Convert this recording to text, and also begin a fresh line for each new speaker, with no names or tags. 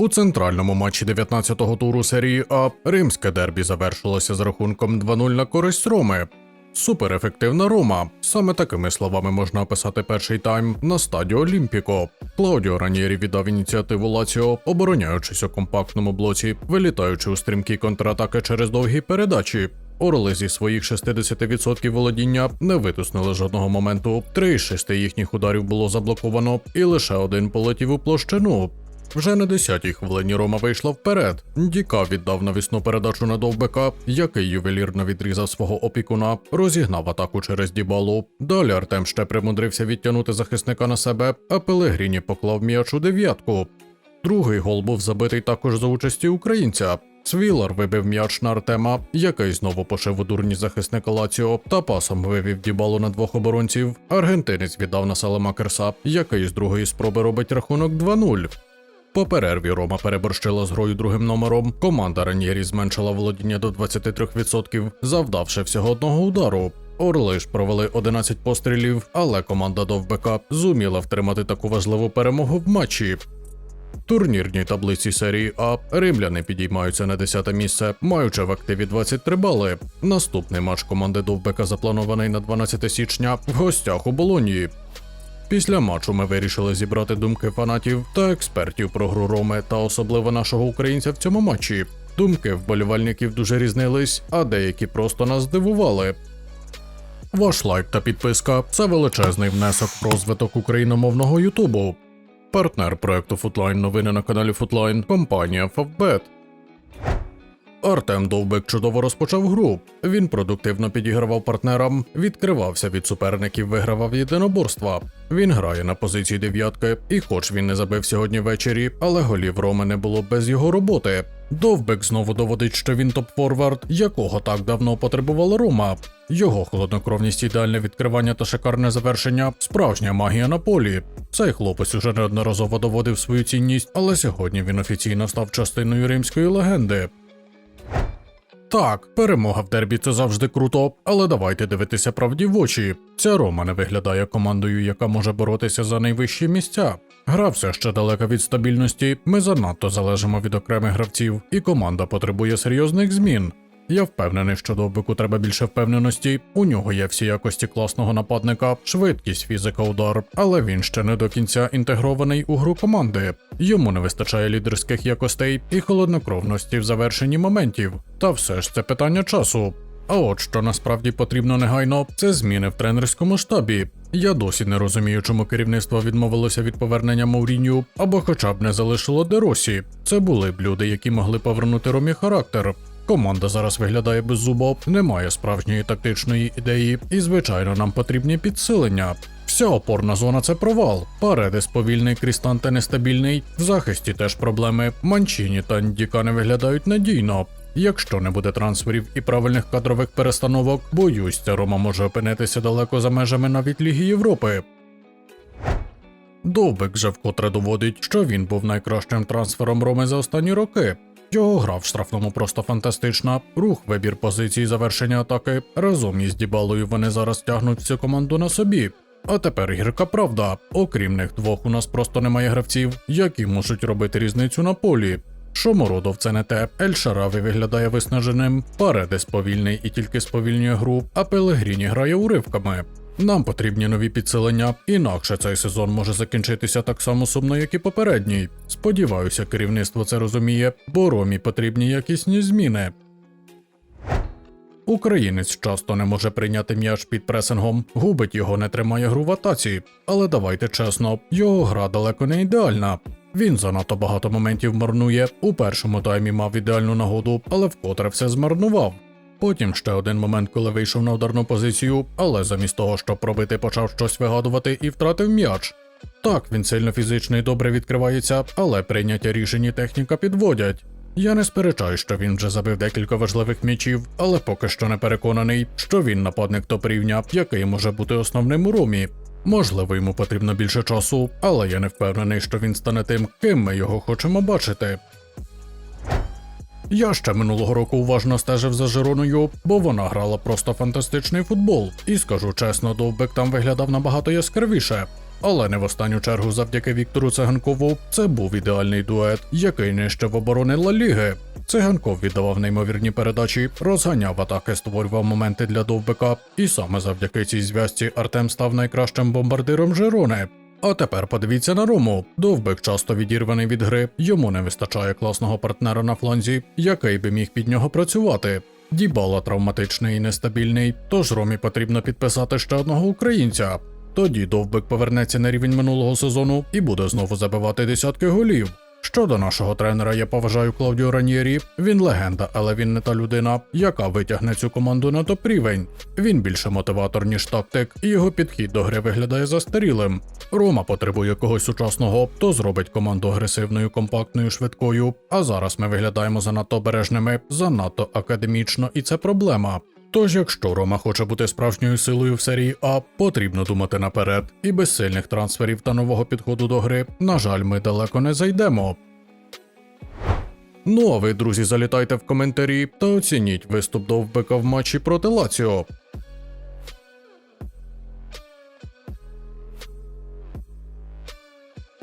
У центральному матчі 19-го туру серії А римське дербі завершилося з рахунком 2-0 на користь Роми. Суперефективна Рома. Саме такими словами можна описати перший тайм на стадіо Олімпіко. Клаудіо Ранєрі віддав ініціативу Лаціо, обороняючись у компактному блоці, вилітаючи у стрімкі контратаки через довгі передачі. Орли зі своїх 60% володіння не витиснули жодного моменту. Три з шести їхніх ударів було заблоковано, і лише один полетів у площину. Вже на 10-й хвилині Рома вийшла вперед. Діка віддав навісну передачу на довбека, який ювелірно відрізав свого опікуна, розігнав атаку через дібалу. Далі Артем ще примудрився відтягнути захисника на себе, а Пелегріні поклав м'яч у дев'ятку. Другий гол був забитий також за участі українця. Свілар вибив м'яч на Артема, який знову пошив у дурні захисника Лаціо та пасом вивів дібалу на двох оборонців. Аргентинець віддав на Салемакерса, який з другої спроби робить рахунок 2-0. По перерві Рома переборщила з грою другим номером. Команда Ранєрі зменшила володіння до 23%, завдавши всього одного удару. Орли ж провели 11 пострілів, але команда Довбека зуміла втримати таку важливу перемогу в матчі. Турнірній таблиці серії А римляни підіймаються на 10 місце, маючи в активі 23 бали. Наступний матч команди Довбека запланований на 12 січня в гостях у Болонії. Після матчу ми вирішили зібрати думки фанатів та експертів про гру Роми та особливо нашого українця в цьому матчі. Думки вболівальників дуже різнились, а деякі просто нас здивували. Ваш лайк та підписка це величезний внесок в розвиток україномовного Ютубу. Партнер проекту Футлайн новини на каналі Футлайн компанія Фавбет. Артем Довбик чудово розпочав гру. Він продуктивно підігравав партнерам, відкривався від суперників, вигравав єдиноборства. Він грає на позиції дев'ятки, і хоч він не забив сьогодні ввечері, але голів Роми не було без його роботи. Довбик знову доводить, що він топ-форвард, якого так давно потребувала Рома. Його холоднокровність, ідеальне відкривання та шикарне завершення справжня магія на полі. Цей хлопець уже неодноразово доводив свою цінність, але сьогодні він офіційно став частиною римської легенди. Так, перемога в дербі це завжди круто, але давайте дивитися правді в очі. Ця Рома не виглядає командою, яка може боротися за найвищі місця. Гра все ще далека від стабільності, ми занадто залежимо від окремих гравців, і команда потребує серйозних змін. Я впевнений, що довбику треба більше впевненості. У нього є всі якості класного нападника, швидкість, фізика, удар, але він ще не до кінця інтегрований у гру команди. Йому не вистачає лідерських якостей і холоднокровності в завершенні моментів. Та все ж це питання часу. А от що насправді потрібно негайно, це зміни в тренерському штабі. Я досі не розумію, чому керівництво відмовилося від повернення Мауріню або хоча б не залишило Деросі. Це були б люди, які могли повернути Ромі характер. Команда зараз виглядає без зубов, немає справжньої тактичної ідеї, і звичайно нам потрібні підсилення. Вся опорна зона це провал. Паредес повільний, Крістанте нестабільний. В захисті теж проблеми. Манчіні та Ndіка не виглядають надійно. Якщо не буде трансферів і правильних кадрових перестановок, боюсь, ця Рома може опинитися далеко за межами навіть Ліги Європи. Довбик же вкотре доводить, що він був найкращим трансфером Роми за останні роки. Його гра в штрафному просто фантастична. Рух, вибір позицій, завершення атаки. Разом із Дібалою вони зараз тягнуть всю команду на собі. А тепер гірка правда. Окрім них двох, у нас просто немає гравців, які можуть робити різницю на полі. Шомородов це не те, Ель виглядає виснаженим, Паредес повільний і тільки сповільнює гру, а Пелегріні грає уривками. Нам потрібні нові підсилення, інакше цей сезон може закінчитися так само сумно, як і попередній. Сподіваюся, керівництво це розуміє, бо Ромі потрібні якісні зміни. Українець часто не може прийняти м'яч під пресингом, губить його не тримає гру в атаці. Але давайте чесно, його гра далеко не ідеальна. Він занадто багато моментів марнує. У першому таймі мав ідеальну нагоду, але вкотре все змарнував. Потім ще один момент, коли вийшов на ударну позицію, але замість того, щоб пробити, почав щось вигадувати і втратив м'яч. Так, він сильно фізично і добре відкривається, але прийняття рішень і техніка підводять. Я не сперечаю, що він вже забив декілька важливих м'ячів, але поки що не переконаний, що він нападник топ-рівня, який може бути основним у Ромі. Можливо, йому потрібно більше часу, але я не впевнений, що він стане тим, ким ми його хочемо бачити. Я ще минулого року уважно стежив за Жироною, бо вона грала просто фантастичний футбол. І скажу чесно, довбик там виглядав набагато яскравіше. Але не в останню чергу завдяки Віктору Циганкову це був ідеальний дует, який нищив оборони Ла Ліги. Циганков віддавав неймовірні передачі, розганяв атаки, створював моменти для довбика, і саме завдяки цій зв'язці Артем став найкращим бомбардиром Жирони. А тепер подивіться на Рому. Довбик часто відірваний від гри, йому не вистачає класного партнера на фланзі, який би міг під нього працювати. Дібала травматичний і нестабільний, тож Ромі потрібно підписати ще одного українця. Тоді довбик повернеться на рівень минулого сезону і буде знову забивати десятки голів. Щодо нашого тренера, я поважаю Клаудіо Раньєрі. Він легенда, але він не та людина, яка витягне цю команду на топ-рівень. Він більше мотиватор, ніж тактик, і його підхід до гри виглядає застарілим. Рома потребує когось сучасного, хто зробить команду агресивною, компактною, швидкою. А зараз ми виглядаємо занадто обережними, занадто академічно, і це проблема. Тож, якщо Рома хоче бути справжньою силою в серії А, потрібно думати наперед, і без сильних трансферів та нового підходу до гри, на жаль, ми далеко не зайдемо. Ну а ви, друзі, залітайте в коментарі та оцініть виступ довбика в матчі проти Лаціо.